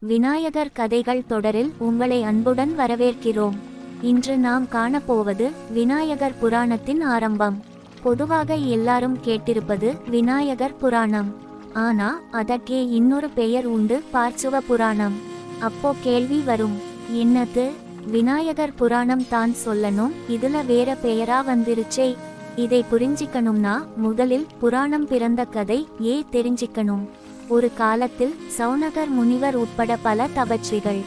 விநாயகர் கதைகள் தொடரில் உங்களை அன்புடன் வரவேற்கிறோம். இன்று நாம் காணப்போவது விநாயகர் புராணத்தின் ஆரம்பம். பொதுவாக எல்லாரும் கேட்டிருப்பது விநாயகர் புராணம். ஆனா அதற்கே இன்னொரு பெயர் உண்டு பார்ச்சுவ புராணம். அப்போ கேள்வி வரும் என்னது? விநாயகர் புராணம் தான் சொல்லணும்? இதுல வேற பெயரா வந்துருச்சே. இதை புரிஞ்சிக்கணும்னா முதலில் புராணம் பிறந்த கதை ஏ தெரிஞ்சிக்கணும். ஒரு காலத்தில் சௌனகர் முனிவர் உட்பட பல தபச்சிகள்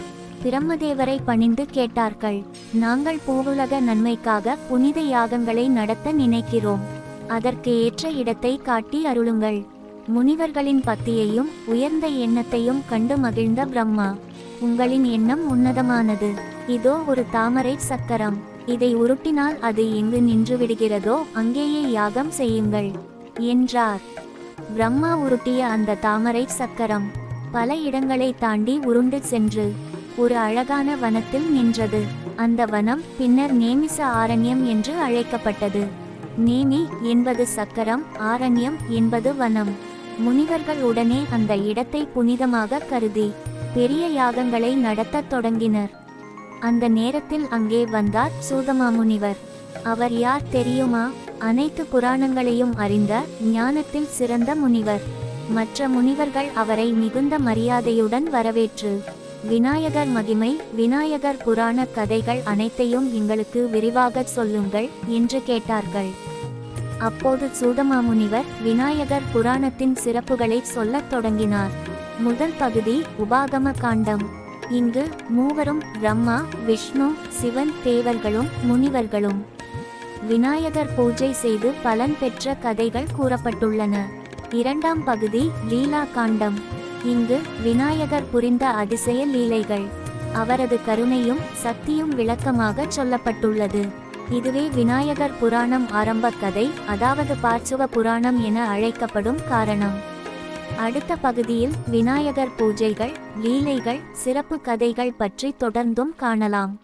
பிரம்மதேவரை பணிந்து கேட்டார்கள். நாங்கள் பூவுலக நன்மைக்காக புனித யாகங்களை நடத்த நினைக்கிறோம். அதற்கு ஏற்ற இடத்தை காட்டி அருளுங்கள். முனிவர்களின் பக்தியையும் உயர்ந்த எண்ணத்தையும் கண்டு மகிழ்ந்த பிரம்மா. உங்களின் எண்ணம் உன்னதமானது. இதோ ஒரு தாமரை சக்கரம். இதை உருட்டினால் அது எங்கு நின்று விடுகிறதோ அங்கேயே யாகம் செய்யுங்கள் என்றார். பிரம்மா உருட்டிய அந்த தாமரை சக்கரம் பல இடங்களை தாண்டி உருண்டு சென்று ஒரு அழகான வனத்தில் நின்றது. அந்த வனம் பின்னர் நேமிச ஆரண்யம் என்று அழைக்கப்பட்டது. நேமி என்பது சக்கரம் ஆரண்யம் என்பது வனம். முனிவர்கள் உடனே அந்த இடத்தை புனிதமாக கருதி பெரிய யாகங்களை நடத்தத் தொடங்கினர். அந்த நேரத்தில் அங்கே வந்தார் சூதமாமுனிவர் அவர் யார் தெரியுமா? அனைத்து புராணங்களையும் அறிந்த ஞானத்தில் சிறந்த முனிவர். மற்ற முனிவர்கள் அவரை மிகுந்த மரியாதையுடன் வரவேற்று விநாயகர் மகிமை விநாயகர் புராண கதைகள் அனைத்தையும் எங்களுக்கு விரிவாகச் சொல்லுங்கள் என்று கேட்டார்கள். அப்போது சூதமாமுனிவர் விநாயகர் புராணத்தின் சிறப்புகளை சொல்லத் தொடங்கினார். முதல் பகுதி உபாகம காண்டம் இங்கு மூவரும் பிரம்மா விஷ்ணு சிவன் தேவர்களும் முனிவர்களும். விநாயகர் பூஜை செய்து பலன் பெற்ற கதைகள் கூறப்பட்டுள்ளன. இரண்டாம் பகுதி லீலா காண்டம். இங்கு விநாயகர் புரிந்த அதிசய லீலைகள். அவரது கருணையும் சக்தியும் விளக்கமாக சொல்லப்பட்டுள்ளது. இதுவே விநாயகர் புராணம் ஆரம்ப கதை அதாவது பார்ச்சுவ புராணம் என அழைக்கப்படும் காரணம். அடுத்த பகுதியில் விநாயகர் பூஜைகள் லீலைகள் சிறப்பு கதைகள் பற்றி தொடர்ந்தும் காணலாம்.